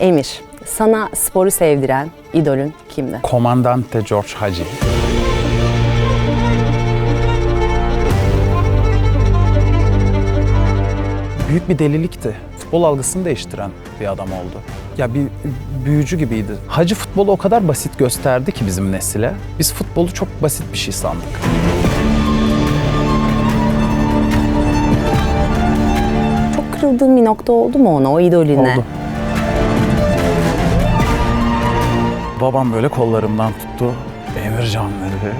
Emir, sana sporu sevdiren idolün kimdi? Komandante George Hagi. Büyük bir delilikti. Futbol algısını değiştiren bir adam oldu. Ya bir büyücü gibiydi. Hacı futbolu o kadar basit gösterdi ki bizim nesile. Biz futbolu çok basit bir şey sandık. Çok kırıldığın bir nokta oldu mu ona, o idolüne? Oldu. Babam böyle kollarımdan tuttu. Emircan dedi.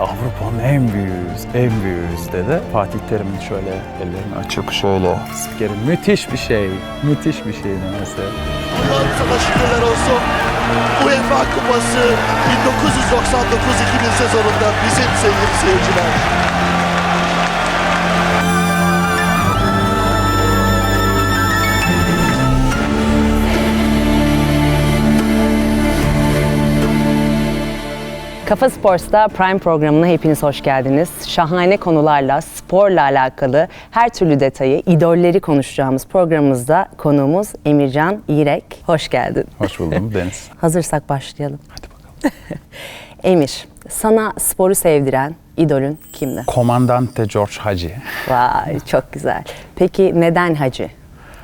Avrupa'nın en büyüğüyüz, en büyüğüyüz dedi. Fatih Terim'in şöyle ellerini açıp şöyle spikerin müthiş bir şey, müthiş bir şey demesi. Allah'ım sana şükürler olsun. UEFA Kupası 1999-2000 sezonunda bizim sevgili seyirciler. Kafa Sports'ta Prime programına hepiniz hoş geldiniz. Şahane konularla, sporla alakalı her türlü detayı, idolleri konuşacağımız programımızda konuğumuz Emircan İrek. Hoş geldin. Hoş buldum Deniz. Hazırsak başlayalım. Hadi bakalım. Emir, sana sporu sevdiren idolün kimdi? Komandante George Hagi. Vay çok güzel. Peki neden hacı?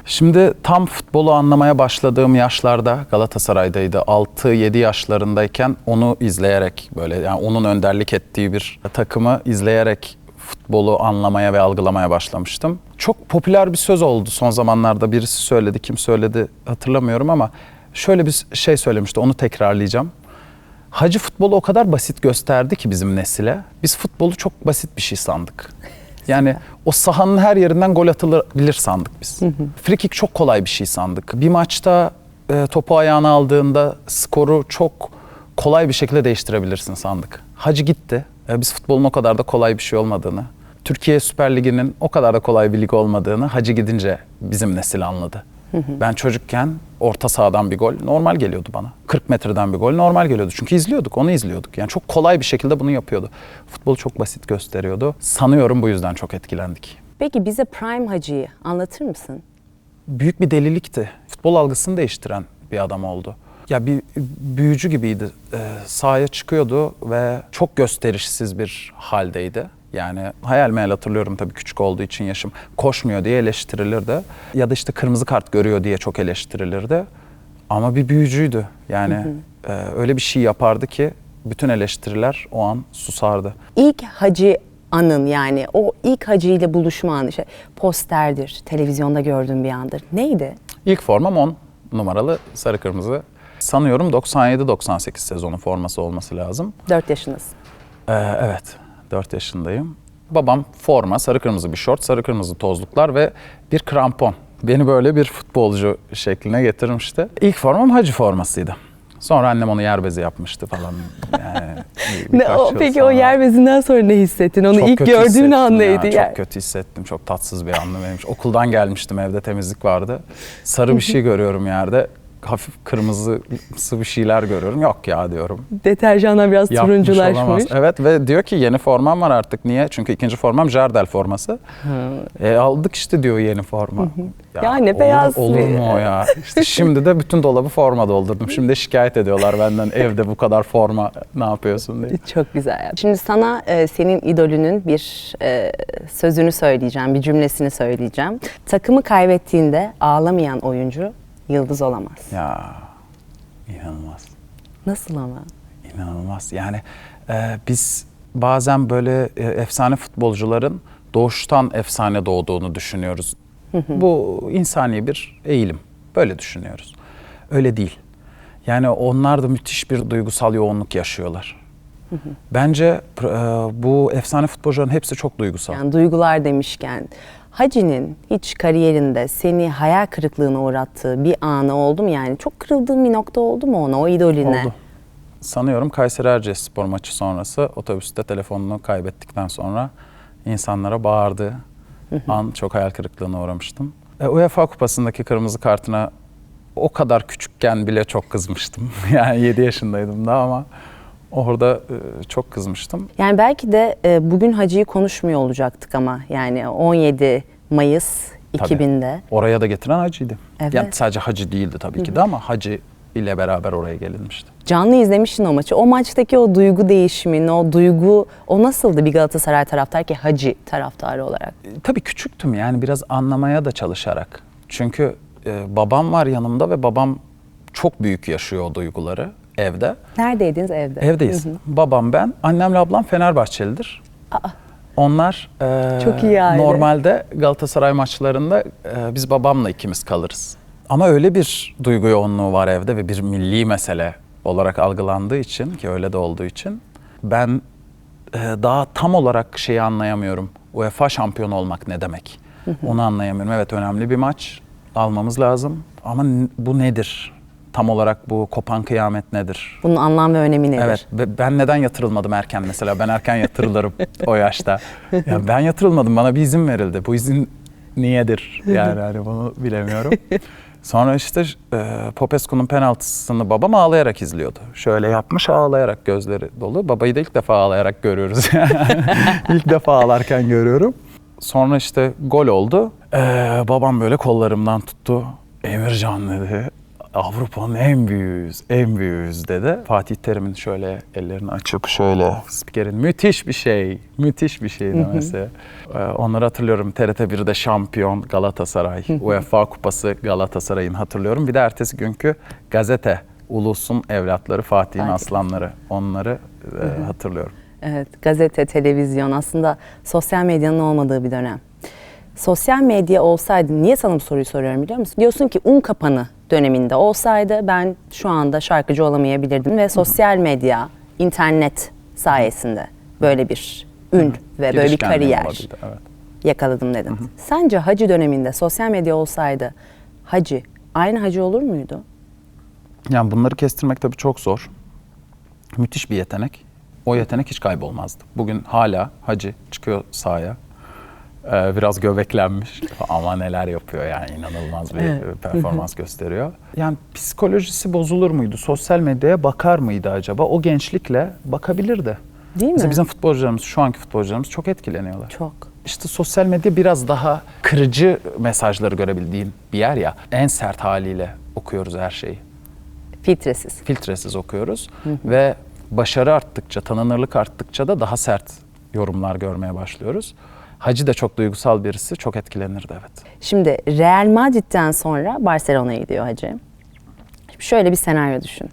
Şimdi tam futbolu anlamaya başladığım yaşlarda Galatasaray'daydı. 6-7 yaşlarındayken onu izleyerek böyle yani onun önderlik ettiği bir takımı izleyerek futbolu anlamaya ve algılamaya başlamıştım. Çok popüler bir söz oldu son zamanlarda. Birisi söyledi, kim söyledi hatırlamıyorum ama şöyle bir şey söylemişti. Onu tekrarlayacağım. Hacı futbolu o kadar basit gösterdi ki bizim nesile. Biz futbolu çok basit bir şey sandık. Yani o sahanın her yerinden gol atılabilir sandık biz. Free kick çok kolay bir şey sandık. Bir maçta e, topu ayağına aldığında skoru çok kolay bir şekilde değiştirebilirsin sandık. Hacı gitti. E, biz futbolun o kadar da kolay bir şey olmadığını, Türkiye Süper Ligi'nin o kadar da kolay bir lig olmadığını Hacı gidince bizim nesil anladı. Ben çocukken orta sahadan bir gol normal geliyordu bana. 40 metreden bir gol normal geliyordu. Çünkü izliyorduk, onu izliyorduk. Yani çok kolay bir şekilde bunu yapıyordu. Futbolu çok basit gösteriyordu. Sanıyorum bu yüzden çok etkilendik. Peki bize Prime Hacı'yı anlatır mısın? Büyük bir delilikti. Futbol algısını değiştiren bir adam oldu. Ya bir büyücü gibiydi. Ee, sahaya çıkıyordu ve çok gösterişsiz bir haldeydi. Yani hayal meyal hatırlıyorum tabii küçük olduğu için yaşım. Koşmuyor diye eleştirilirdi. Ya da işte kırmızı kart görüyor diye çok eleştirilirdi. Ama bir büyücüydü. Yani e, öyle bir şey yapardı ki bütün eleştiriler o an susardı. İlk hacı anın yani o ilk hacı ile buluşma anı işte posterdir, televizyonda gördüğün bir andır. Neydi? İlk formam 10 numaralı sarı kırmızı. Sanıyorum 97-98 sezonu forması olması lazım. 4 yaşındasın. Ee, evet, 4 yaşındayım. Babam forma, sarı kırmızı bir şort, sarı kırmızı tozluklar ve bir krampon. Beni böyle bir futbolcu şekline getirmişti. İlk formam hacı formasıydı. Sonra annem onu yer bezi yapmıştı falan. Yani Ne, o, peki o sonra. yer bezinden sonra ne hissettin? Onu Çok ilk gördüğün an ya, neydi? Çok Yani? kötü hissettim. Çok tatsız bir andı benim. Okuldan gelmiştim evde temizlik vardı. Sarı bir şey görüyorum yerde. Hafif kırmızısı bir şeyler görüyorum. Yok ya diyorum. Deterjanlar biraz Yapmış olamaz. turunculaşmış. Evet ve diyor ki yeni formam var artık. Niye? Çünkü ikinci formam Jardel forması. E, aldık işte diyor yeni forma. Ya ne olur- beyaz Olur bir- mu o ya? İşte şimdi de bütün dolabı forma doldurdum. Şimdi de şikayet ediyorlar benden evde bu kadar forma ne yapıyorsun diye. Çok güzel. Şimdi sana e, senin idolünün bir e, sözünü söyleyeceğim, bir cümlesini söyleyeceğim. Takımı kaybettiğinde ağlamayan oyuncu yıldız olamaz. Ya inanılmaz. Nasıl ama? İnanılmaz. Yani e, biz bazen böyle e, efsane futbolcuların doğuştan efsane doğduğunu düşünüyoruz. Bu insani bir eğilim. Böyle düşünüyoruz. Öyle değil. Yani onlar da müthiş bir duygusal yoğunluk yaşıyorlar. Bence e, bu efsane futbolcuların hepsi çok duygusal. Yani duygular demişken Hacı'nin hiç kariyerinde seni hayal kırıklığına uğrattığı bir anı oldu mu yani? Çok kırıldığın bir nokta oldu mu ona, o idolüne? Oldu. Sanıyorum Kayseri Erciyes spor maçı sonrası otobüste telefonunu kaybettikten sonra insanlara bağırdığı an çok hayal kırıklığına uğramıştım. E, UEFA kupasındaki kırmızı kartına o kadar küçükken bile çok kızmıştım. yani 7 yaşındaydım da ama orada e, çok kızmıştım. Yani belki de e, bugün Hacı'yı konuşmuyor olacaktık ama yani 17 Mayıs Tabii. 2000'de. Oraya da getiren Hacı'ydı. Evet. Yani sadece Hacı değildi tabii ki de ama Hacı ile beraber oraya gelinmişti. Canlı izlemiştin o maçı. O maçtaki o duygu değişimin, o duygu, o nasıldı bir Galatasaray taraftar ki Hacı taraftarı olarak? E, Tabii küçüktüm yani biraz anlamaya da çalışarak. Çünkü e, babam var yanımda ve babam çok büyük yaşıyor o duyguları evde. Neredeydiniz evde? Evdeyiz. Babam ben, annemle ablam Fenerbahçelidir. Aa. Onlar e, Çok iyi aile. normalde Galatasaray maçlarında e, biz babamla ikimiz kalırız. Ama öyle bir duygu yoğunluğu var evde ve bir milli mesele olarak algılandığı için ki öyle de olduğu için ben e, daha tam olarak şeyi anlayamıyorum. UEFA şampiyonu olmak ne demek? Onu anlayamıyorum. Evet önemli bir maç almamız lazım ama bu nedir? Tam olarak bu kopan kıyamet nedir? Bunun anlam ve önemi nedir? Evet. ve Ben neden yatırılmadım erken mesela? Ben erken yatırılırım o yaşta. Ya ben yatırılmadım. Bana bir izin verildi. Bu izin niyedir? Yani hani bunu bilemiyorum. Sonra işte e, Popescu'nun penaltısını babam ağlayarak izliyordu. Şöyle yapmış ağlayarak gözleri dolu. Babayı da ilk defa ağlayarak görüyoruz. ilk defa ağlarken görüyorum. Sonra işte gol oldu. Ee, babam böyle kollarımdan tuttu. Emircan dedi. Avrupa'nın en büyüğüyüz, en büyüğüyüz dedi. Fatih Terim'in şöyle ellerini açıp şöyle spikerin müthiş bir şey, müthiş bir şey demesi. Ee, onları hatırlıyorum. TRT 1'de şampiyon Galatasaray, UEFA Kupası Galatasaray'ın hatırlıyorum. Bir de ertesi günkü gazete Ulus'un evlatları Fatih'in Fatih. aslanları. Onları e, hatırlıyorum. Evet, gazete, televizyon aslında sosyal medyanın olmadığı bir dönem. Sosyal medya olsaydı, niye sana bu soruyu soruyorum biliyor musun? Diyorsun ki un kapanı döneminde olsaydı ben şu anda şarkıcı olamayabilirdim ve sosyal medya, internet sayesinde böyle bir ün ve böyle bir kariyer Evet. yakaladım dedin. Sence Hacı döneminde sosyal medya olsaydı Hacı aynı Hacı olur muydu? Yani bunları kestirmek tabii çok zor. Müthiş bir yetenek. O yetenek hiç kaybolmazdı. Bugün hala Hacı çıkıyor sahaya. Ee, biraz göbeklenmiş ama neler yapıyor yani inanılmaz bir Evet. performans gösteriyor. Yani psikolojisi bozulur muydu? Sosyal medyaya bakar mıydı acaba? O gençlikle bakabilirdi. Değil mi? Mesela bizim futbolcularımız, şu anki futbolcularımız çok etkileniyorlar. Çok. İşte sosyal medya biraz daha kırıcı mesajları görebildiğin bir yer ya. En sert haliyle okuyoruz her şeyi Filtresiz. filtresiz okuyoruz ve başarı arttıkça, tanınırlık arttıkça da daha sert yorumlar görmeye başlıyoruz. Hacı da çok duygusal birisi, çok etkilenirdi evet. Şimdi Real Madrid'den sonra Barcelona'ya gidiyor Hacı. Şimdi şöyle bir senaryo düşün.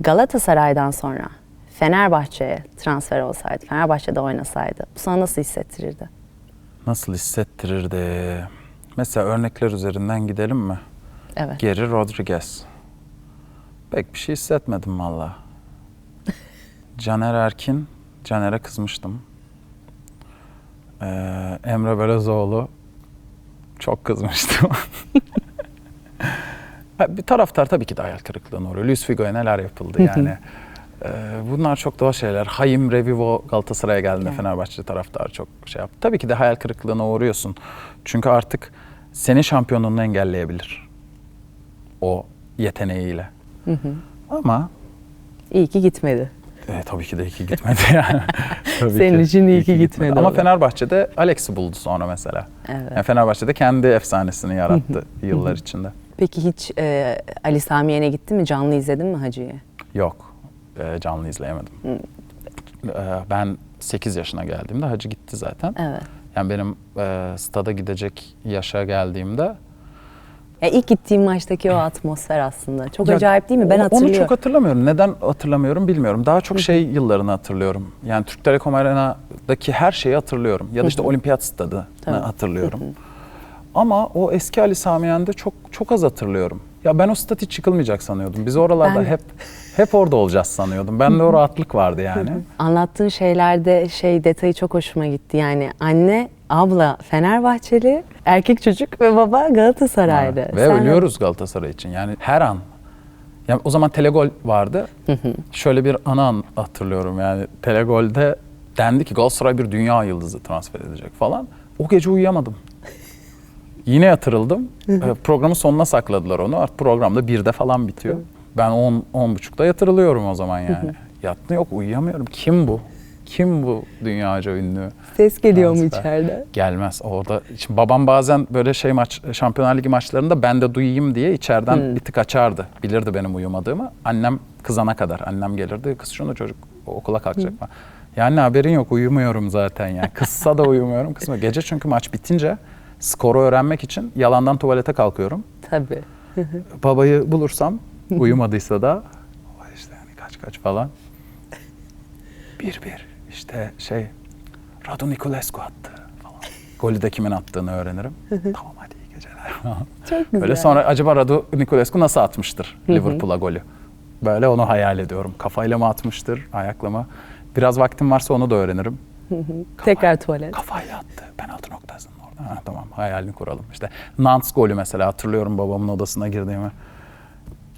Galatasaray'dan sonra Fenerbahçe'ye transfer olsaydı, Fenerbahçe'de oynasaydı bu sana nasıl hissettirirdi? Nasıl hissettirirdi? Mesela örnekler üzerinden gidelim mi? Evet. Geri Rodriguez. Pek bir şey hissetmedim valla. Caner Erkin, Caner'e kızmıştım. Ee, Emre Belözoğlu, çok kızmıştım. Ha, bir taraftar tabii ki de hayal kırıklığına uğruyor. Luis Figo'ya neler yapıldı yani. Ee, bunlar çok doğal şeyler. Hayim Revivo Galatasaray'a geldiğinde Evet. Fenerbahçe taraftarı çok şey yaptı. Tabii ki de hayal kırıklığına uğruyorsun. Çünkü artık senin şampiyonluğunu engelleyebilir. O yeteneğiyle. Ama İyi ki gitmedi. E, tabii ki de iyi ki gitmedi yani. Tabii Senin için iyi ki gitmedi Ama o da. Fenerbahçe'de Alex'i buldu sonra mesela. Evet. Yani Fenerbahçe'de kendi efsanesini yarattı yıllar içinde. Peki hiç e, Ali Sami Yen'e gittin mi? Canlı izledin mi Hacı'yı? Yok. e, canlı izleyemedim. E, ben 8 yaşına geldiğimde Hacı gitti zaten. Evet. Yani benim e, stada gidecek yaşa geldiğimde Ya ilk gittiğim maçtaki o atmosfer aslında. Çok Ya, acayip değil mi? Ben onu- hatırlıyorum. Onu çok hatırlamıyorum. Neden hatırlamıyorum bilmiyorum. Daha çok şey yıllarını hatırlıyorum. Yani Türk Telekom Arena'daki her şeyi hatırlıyorum. Ya da işte Olimpiyat Stadını hatırlıyorum. Ama o eski Ali Sami Yen'de çok çok az hatırlıyorum. Ya ben o stat hiç çıkılmayacak sanıyordum. Biz oralarda Ben de. hep hep orada olacağız sanıyordum. Bende o rahatlık vardı yani. Anlattığın şeylerde şey detayı çok hoşuma gitti. Yani anne, abla Fenerbahçeli, erkek çocuk ve baba Galatasaraylı. Ve Sen- ölüyoruz Galatasaray için. Yani her an. Yani o zaman Telegol vardı. Şöyle bir ana an hatırlıyorum yani Telegol'de dendi ki Galatasaray bir dünya yıldızı transfer edecek falan. O gece uyuyamadım. Yine yatırıldım. Ee, Programın sonuna sakladılar onu. Artık programda birde falan bitiyor. Ben 10 on, on buçukta yatırılıyorum o zaman yani. Yattı yok uyuyamıyorum. Kim bu? Kim bu dünyaca ünlü? Ses geliyor mu Transfer. içeride? Gelmez. Orada şimdi babam bazen böyle şey maç Şampiyonlar Ligi maçlarında ben de duyayım diye içeriden bir tık açardı. Bilirdi benim uyumadığımı. Annem kızana kadar annem gelirdi. Kız şunu çocuk okula kalkacak falan. Yani haberin yok uyumuyorum zaten yani. Kızsa da uyumuyorum. Kısma. Gece çünkü maç bitince skoru öğrenmek için yalandan tuvalete kalkıyorum. Tabii. Babayı bulursam uyumadıysa da işte yani kaç kaç falan. Bir bir işte şey Radu Niculescu attı falan. Golü de kimin attığını öğrenirim. tamam hadi iyi geceler. Çok güzel. Böyle sonra acaba Radu Niculescu nasıl atmıştır Liverpool'a golü? Böyle onu hayal ediyorum. Kafayla mı atmıştır, ayakla mı? Biraz vaktim varsa onu da öğrenirim. Tekrar tuvalet. Kafayla attı. Penaltı noktasının orada. Ha, tamam hayalini kuralım. İşte Nantes golü mesela hatırlıyorum babamın odasına girdiğimi.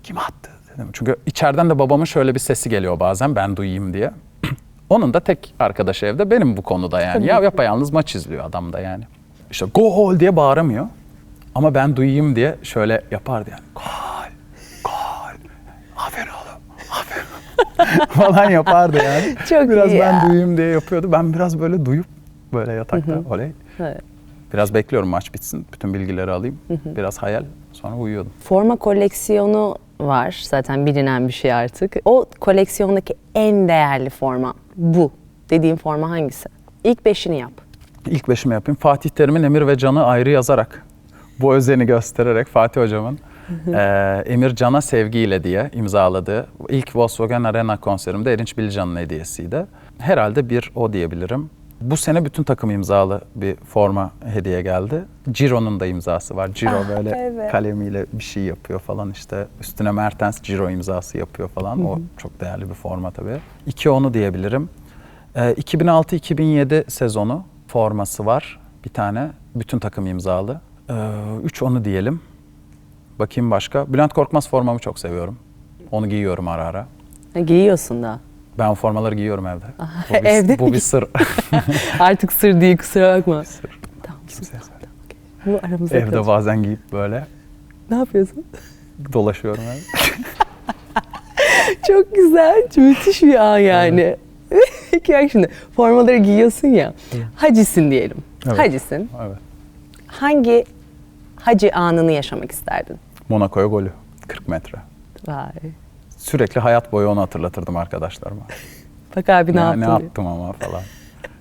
Kim attı dedim. Çünkü içeriden de babamın şöyle bir sesi geliyor bazen ben duyayım diye. Onun da tek arkadaşı evde benim bu konuda yani. Ya yapayalnız maç izliyor adam da yani. İşte gol diye bağıramıyor. Ama ben duyayım diye şöyle yapardı yani. Gol, gol, aferin oğlum, aferin falan yapardı yani. Çok biraz iyi ben ya. duyayım diye yapıyordu. Ben biraz böyle duyup böyle yatakta oley. Evet. Biraz bekliyorum maç bitsin. Bütün bilgileri alayım. Biraz hayal. Sonra uyuyordum. Forma koleksiyonu var. Zaten bilinen bir şey artık. O koleksiyondaki en değerli forma bu. Dediğim forma hangisi? İlk beşini yap. İlk beşimi yapayım. Fatih Terim'in Emir ve Can'ı ayrı yazarak bu özeni göstererek Fatih Hocam'ın eee, Emir Can'a sevgiyle diye imzaladığı ilk Volkswagen Arena konserimde Erinç Bilcan'ın hediyesiydi. Herhalde bir o diyebilirim. Bu sene bütün takım imzalı bir forma hediye geldi. Ciro'nun da imzası var. Ciro böyle evet. kalemiyle bir şey yapıyor falan işte. Üstüne Mertens Ciro imzası yapıyor falan. O çok değerli bir forma tabii. İki onu diyebilirim. Ee, 2006-2007 sezonu forması var bir tane. Bütün takım imzalı. Ee, üç onu diyelim. Bakayım başka. Bülent Korkmaz formamı çok seviyorum. Onu giyiyorum ara ara. Ha, giyiyorsun da. Ben formaları giyiyorum evde. Bu bir, evde bu mi? bir sır. Artık sır değil kusura bakma. Sır. Tamam. Kimseye söyle. Bu aramızda Evde kalacak. bazen giyip böyle Ne yapıyorsun? dolaşıyorum evde. Çok güzel. Müthiş bir an yani. Peki bak şimdi formaları giyiyorsun ya. Hacisin diyelim. Evet. Hacisin. Evet. Hangi hacı anını yaşamak isterdin? Monaco'ya golü. 40 metre. Vay. Sürekli hayat boyu onu hatırlatırdım arkadaşlarıma. Bak abi ne ne, yaptın ne diye. yaptım ama falan.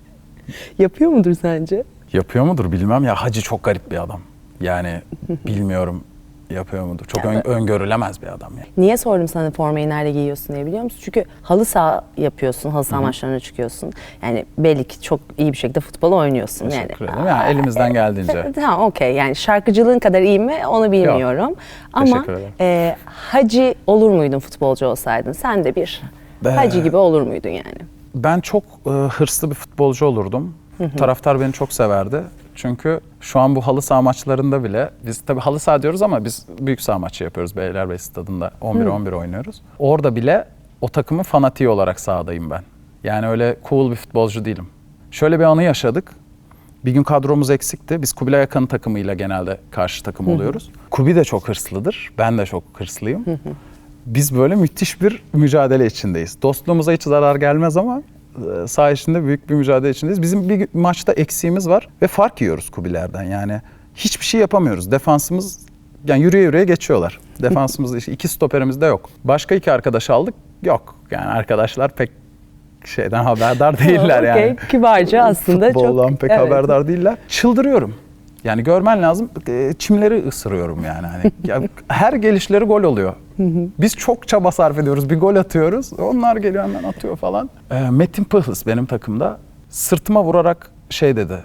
Yapıyor mudur sence? Yapıyor mudur bilmem ya Hacı çok garip bir adam. Yani bilmiyorum yapıyor mudur. Çok ön- öngörülemez bir adam yani. Niye sordum sana formayı nerede giyiyorsun diye biliyor musun? Çünkü halı saha yapıyorsun, halı saha maçlarına çıkıyorsun. Yani belli ki çok iyi bir şekilde futbol oynuyorsun. Teşekkür yani, ederim. Yani elimizden geldiğince. Tamam okey yani şarkıcılığın kadar iyi mi onu bilmiyorum. Ama Teşekkür ederim. e, hacı olur muydun futbolcu olsaydın? Sen de bir Be- hacı gibi olur muydun yani? Ben çok e, hırslı bir futbolcu olurdum. Taraftar beni çok severdi. Çünkü şu an bu halı saha maçlarında bile biz tabii halı saha diyoruz ama biz büyük saha maçı yapıyoruz Beylerbeyi stadında 11-11 oynuyoruz. Orada bile o takımın fanatiği olarak sahadayım ben. Yani öyle cool bir futbolcu değilim. Şöyle bir anı yaşadık. Bir gün kadromuz eksikti. Biz Kubilay Akan'ın takımıyla genelde karşı takım oluyoruz. Kubi de çok hırslıdır. Ben de çok hırslıyım. Biz böyle müthiş bir mücadele içindeyiz. Dostluğumuza hiç zarar gelmez ama saha içinde büyük bir mücadele içindeyiz. Bizim bir maçta eksiğimiz var ve fark yiyoruz Kubilerden. Yani hiçbir şey yapamıyoruz. Defansımız yani yürüye yürüye geçiyorlar. Defansımızda işte iki stoperimiz de yok. Başka iki arkadaş aldık. Yok. Yani arkadaşlar pek şeyden haberdar değiller yani. Kibarca aslında Futboldan çok... pek evet. haberdar değiller. Çıldırıyorum. Yani görmen lazım. e, Çimleri ısırıyorum yani. Hani ya her gelişleri gol oluyor. Biz çok çaba sarf ediyoruz. Bir gol atıyoruz. Onlar geliyor hemen atıyor falan. E, Metin Pıhlıs benim takımda sırtıma vurarak şey dedi.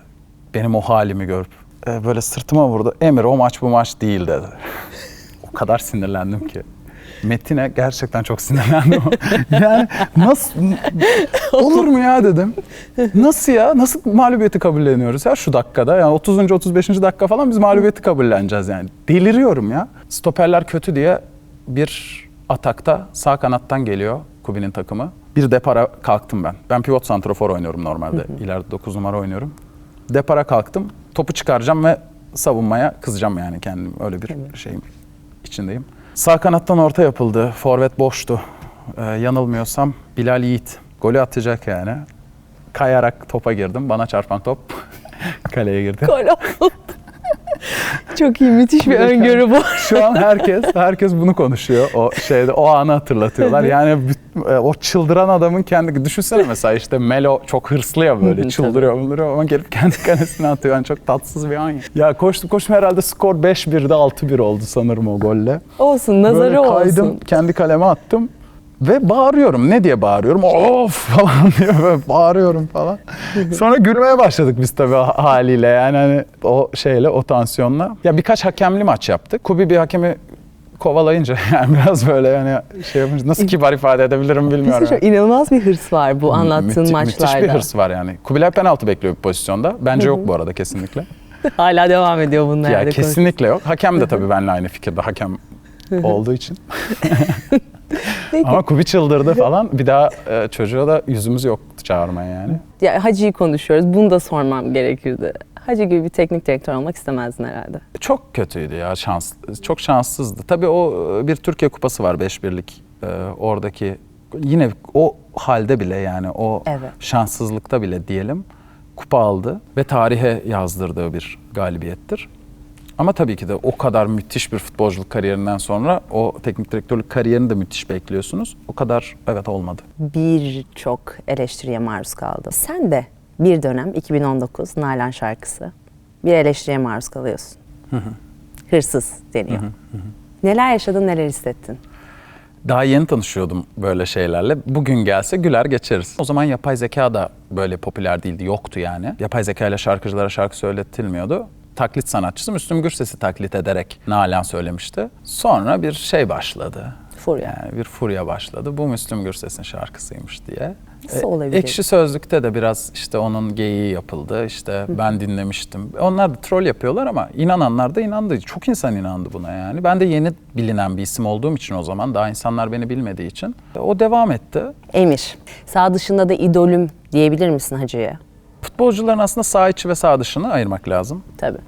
Benim o halimi görüp e, böyle sırtıma vurdu. Emir o maç bu maç değil dedi. o kadar sinirlendim ki. Metin'e gerçekten çok sinirlendim. yani nasıl olur mu ya dedim. Nasıl ya? Nasıl mağlubiyeti kabulleniyoruz ya şu dakikada? Yani 30. 35. dakika falan biz mağlubiyeti kabulleneceğiz yani. Deliriyorum ya. Stoperler kötü diye bir atakta sağ kanattan geliyor Kubi'nin takımı. Bir depara kalktım ben. Ben pivot santrafor oynuyorum normalde. İleride 9 numara oynuyorum. Depara kalktım. Topu çıkaracağım ve savunmaya kızacağım yani kendim. Öyle bir şeyim içindeyim. Sağ kanattan orta yapıldı. Forvet boştu. Ee, yanılmıyorsam Bilal Yiğit golü atacak yani. kayarak topa girdim. Bana çarpan top kaleye girdi. Gol oldu. Çok iyi, müthiş bir öngörü bu. Şu an herkes herkes bunu konuşuyor. O şeyde o anı hatırlatıyorlar. Yani e, o çıldıran adamın kendi düşünsene mesela işte Melo çok hırslı ya böyle çıldırıyor, çıldırıyor ama gelip kendi kalesine atıyor. Yani çok tatsız bir an. Ya, ya koştum koştum herhalde skor 5-1'de 6-1 oldu sanırım o golle. Olsun, nazarı Böyle kaydım, olsun. kendi kaleme attım. Ve bağırıyorum. Ne diye bağırıyorum? Of falan diye böyle bağırıyorum falan. Sonra gülmeye başladık biz tabii haliyle. Yani hani o şeyle, o tansiyonla. Ya birkaç hakemli maç yaptık. Kubi bir hakemi kovalayınca yani biraz böyle yani şey yapınca nasıl kibar ifade edebilirim bilmiyorum. Çok inanılmaz bir hırs var bu anlattığın Müthi- maçlarda. Müthiş bir hırs var yani. Kubilay penaltı bekliyor bir pozisyonda. Bence yok bu arada kesinlikle. Hala devam ediyor bunlar. ya kesinlikle yok. Hakem de tabii benimle aynı fikirde hakem olduğu için. Peki. Ama Kubi çıldırdı falan. Bir daha e, çocuğa da yüzümüz yoktu çağırmaya yani. Ya Hacı'yı konuşuyoruz. Bunu da sormam gerekirdi. Hacı gibi bir teknik direktör olmak istemezdin herhalde. Çok kötüydü ya şans. Çok şanssızdı. Tabii o e, bir Türkiye Kupası var 5-1'lik. E, oradaki yine o halde bile yani o Evet. şanssızlıkta bile diyelim kupa aldı ve tarihe yazdırdığı bir galibiyettir. Ama tabii ki de o kadar müthiş bir futbolculuk kariyerinden sonra o teknik direktörlük kariyerini de müthiş bekliyorsunuz. O kadar evet olmadı. Birçok eleştiriye maruz kaldı. Sen de bir dönem 2019 Nalan şarkısı bir eleştiriye maruz kalıyorsun. Hırsız deniyor. Neler yaşadın, neler hissettin? Daha yeni tanışıyordum böyle şeylerle. Bugün gelse güler geçeriz. O zaman yapay zeka da böyle popüler değildi, yoktu yani. Yapay zeka ile şarkıcılara şarkı söyletilmiyordu. Taklit sanatçısı Müslüm Gürses'i taklit ederek Nalan söylemişti. Sonra bir şey başladı. Furya. Yani bir furya başladı. Bu Müslüm Gürses'in şarkısıymış diye. Nasıl olabilir? Ekşi Sözlük'te de biraz işte onun geyiği yapıldı. İşte ben dinlemiştim. Onlar da troll yapıyorlar ama inananlar da inandı. Çok insan inandı buna yani. Ben de yeni bilinen bir isim olduğum için o zaman daha insanlar beni bilmediği için o devam etti. Emir, sağ dışında da idolüm diyebilir misin Hacı'ya? Futbolcuların aslında sağ içi ve sağ dışını ayırmak lazım. Tabii.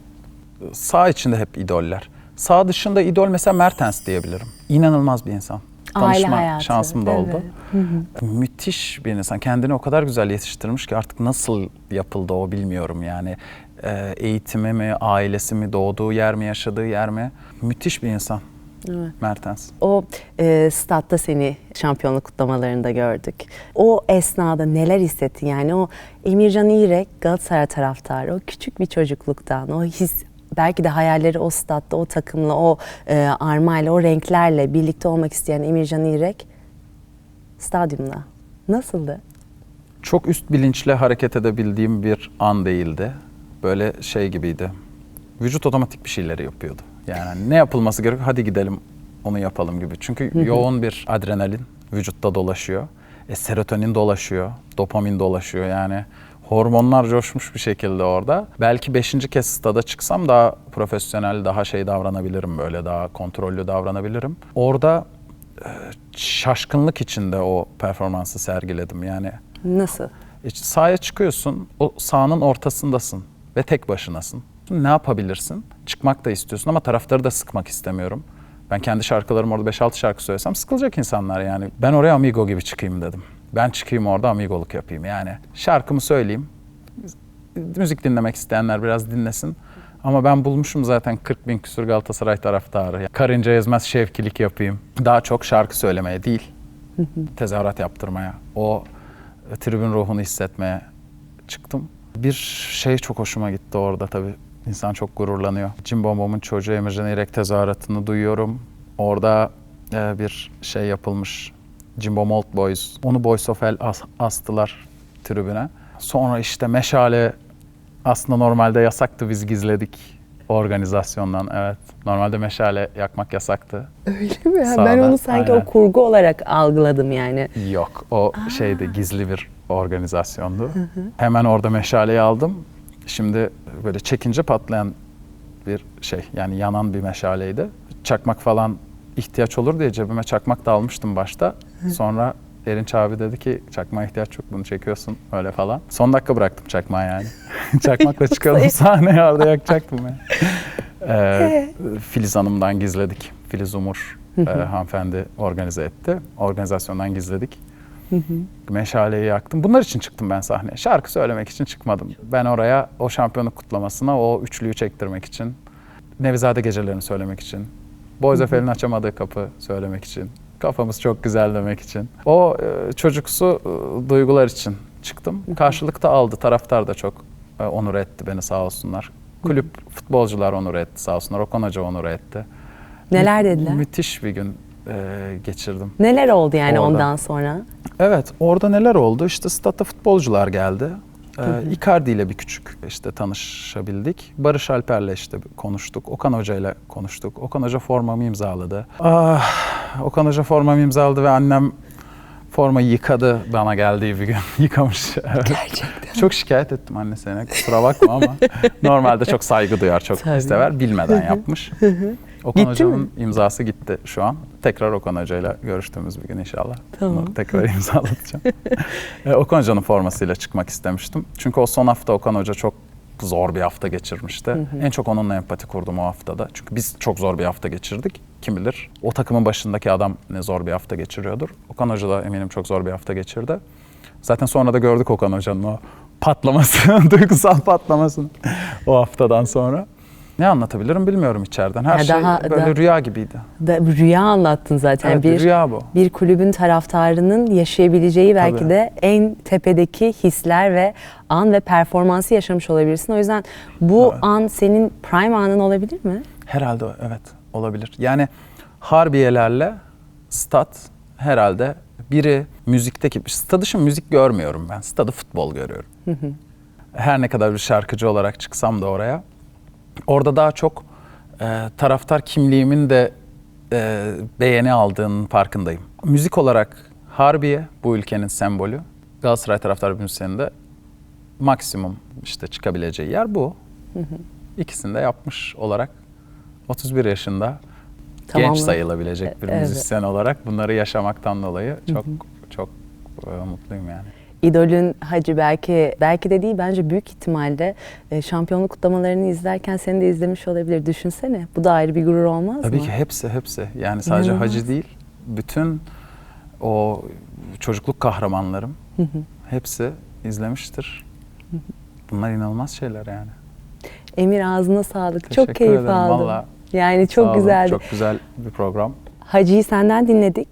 Sağ içinde hep idoller. Sağ dışında idol mesela Mertens diyebilirim. İnanılmaz bir insan. Aile Tanışma hayatı, şansım da oldu. evet. Müthiş bir insan. Kendini o kadar güzel yetiştirmiş ki artık nasıl yapıldı o bilmiyorum yani. Ee, eğitimi mi, ailesi mi, doğduğu yer mi, yaşadığı yer mi? Müthiş bir insan. Mertens. O e, statta seni şampiyonluk kutlamalarında gördük. O esnada neler hissettin? Yani o Emircan İrek Galatasaray taraftarı, o küçük bir çocukluktan, o his, belki de hayalleri o statta, o takımla, o e, armayla, o renklerle birlikte olmak isteyen Emircan İrek stadyumda. Nasıldı? Çok üst bilinçle hareket edebildiğim bir an değildi. Böyle şey gibiydi. Vücut otomatik bir şeyleri yapıyordu. Yani ne yapılması gerekiyor? Hadi gidelim onu yapalım gibi. Çünkü yoğun bir adrenalin vücutta dolaşıyor. E, serotonin dolaşıyor, dopamin dolaşıyor yani. Hormonlar coşmuş bir şekilde orada. Belki beşinci kez stada çıksam daha profesyonel, daha şey davranabilirim böyle, daha kontrollü davranabilirim. Orada e, şaşkınlık içinde o performansı sergiledim yani. Nasıl? E, Sahaya çıkıyorsun, o sahanın ortasındasın ve tek başınasın. Ne yapabilirsin? Çıkmak da istiyorsun ama taraftarı da sıkmak istemiyorum. Ben kendi şarkılarım orada 5-6 şarkı söylesem sıkılacak insanlar yani. Ben oraya amigo gibi çıkayım dedim. Ben çıkayım orada amigoluk yapayım yani. Şarkımı söyleyeyim. Müzik dinlemek isteyenler biraz dinlesin. Ama ben bulmuşum zaten 40 bin küsur Galatasaray taraftarı. Karınca ezmez şevkilik yapayım. Daha çok şarkı söylemeye değil, tezahürat yaptırmaya, o tribün ruhunu hissetmeye çıktım. Bir şey çok hoşuma gitti orada tabii. İnsan çok gururlanıyor. Jim Bombom'un çocuğu Emircan İrek tezahüratını duyuyorum. Orada e, bir şey yapılmış. Jimbo Old Boys. Onu Boys of Hell as- astılar tribüne. Sonra işte meşale aslında normalde yasaktı biz gizledik organizasyondan evet. Normalde meşale yakmak yasaktı. Öyle mi? ben Sağda, onu sanki aynen. o kurgu olarak algıladım yani. Yok o şeydi gizli bir organizasyondu. Hemen orada meşaleyi aldım. Şimdi böyle çekince patlayan bir şey yani yanan bir meşaleydi. Çakmak falan ihtiyaç olur diye cebime çakmak da almıştım başta. Sonra Erinç abi dedi ki çakmağa ihtiyaç yok bunu çekiyorsun öyle falan. Son dakika bıraktım çakmağı yani. Çakmakla çıkalım sahneye orada yakacaktım yani. Ee, Filiz Hanım'dan gizledik. Filiz Umur e, hanımefendi organize etti. Organizasyondan gizledik. Meşaleyi yaktım. Bunlar için çıktım ben sahneye. Şarkı söylemek için çıkmadım. Ben oraya o şampiyonluk kutlamasına o üçlüyü çektirmek için, Nevizade gecelerini söylemek için, Boyz Efel'in açamadığı kapı söylemek için, kafamız çok güzel demek için. O e, çocuksu e, duygular için çıktım. Karşılıkta aldı. Taraftar da çok e, onur etti beni sağ olsunlar. Kulüp futbolcular onur etti sağ olsunlar. Okan Hoca onur etti. Neler Mü- dediler? Müthiş bir gün e, geçirdim. Neler oldu yani Orada. ondan sonra? Evet, orada neler oldu? İşte statta futbolcular geldi. Ee, Icardi ile bir küçük işte tanışabildik. Barış Alper'le işte konuştuk. Okan Hoca ile konuştuk. Okan Hoca formamı imzaladı. Ah, Okan Hoca formamı imzaladı ve annem formayı yıkadı bana geldiği bir gün. Yıkamış. Gerçekten. Çok şikayet ettim annesine. Kusura bakma ama normalde çok saygı duyar, çok Tabii. sever. Bilmeden yapmış. Okan Gitti Hoca'nın mi? imzası gitti şu an. Tekrar Okan Hoca'yla görüştüğümüz bir gün inşallah. Tamam. Onu tekrar imzalatacağım. e, Okan Hoca'nın formasıyla çıkmak istemiştim. Çünkü o son hafta Okan Hoca çok zor bir hafta geçirmişti. En çok onunla empati kurdum o haftada. Çünkü biz çok zor bir hafta geçirdik. Kim bilir o takımın başındaki adam ne zor bir hafta geçiriyordur. Okan Hoca da eminim çok zor bir hafta geçirdi. Zaten sonra da gördük Okan Hoca'nın o patlamasını, duygusal patlamasını o haftadan sonra. Ne anlatabilirim bilmiyorum içeriden. Her Ya şey daha- böyle daha- rüya gibiydi. Da, rüya anlattın zaten. Evet, bir rüya bu. bir kulübün taraftarının yaşayabileceği belki Tabii. de en tepedeki hisler ve an ve performansı yaşamış olabilirsin. O yüzden bu Evet. an senin prime anın olabilir mi? Herhalde evet olabilir. Yani Harbiyelerle stat herhalde biri müzikteki stadı şimdi müzik görmüyorum ben. Stadı futbol görüyorum. Her ne kadar bir şarkıcı olarak çıksam da oraya orada daha çok e, taraftar kimliğimin de e, beğeni aldığının farkındayım. Müzik olarak Harbiye bu ülkenin sembolü. Galatasaray taraftar müzisyeni de maksimum işte çıkabileceği yer bu. İkisini de yapmış olarak 31 yaşında Tamam. genç sayılabilecek bir evet. müzisyen olarak bunları yaşamaktan dolayı çok çok e, mutluyum yani. İdolün Hacı belki belki de değil bence büyük ihtimalle e, şampiyonluk kutlamalarını izlerken seni de izlemiş olabilir. Düşünsene. Bu da ayrı bir gurur olmaz Tabii mı? ki hepsi hepsi. Yani sadece İnanılmaz. hacı değil, bütün o çocukluk kahramanlarım hepsi izlemiştir. Bunlar inanılmaz şeyler yani. Emir ağzına sağlık. Teşekkür çok keyif ederim, aldım. vallahi. Yani çok olun, güzeldi. Çok güzel bir program. Hacı'yı senden dinledik.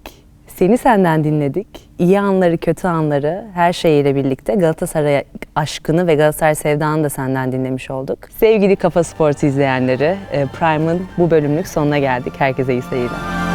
Seni senden dinledik. İyi anları, kötü anları her şeyiyle birlikte Galatasaray aşkını ve Galatasaray sevdanı da senden dinlemiş olduk. Sevgili Kafa Sports izleyenleri, e, Prime'ın bu bölümlük sonuna geldik. Herkese iyi seyirler.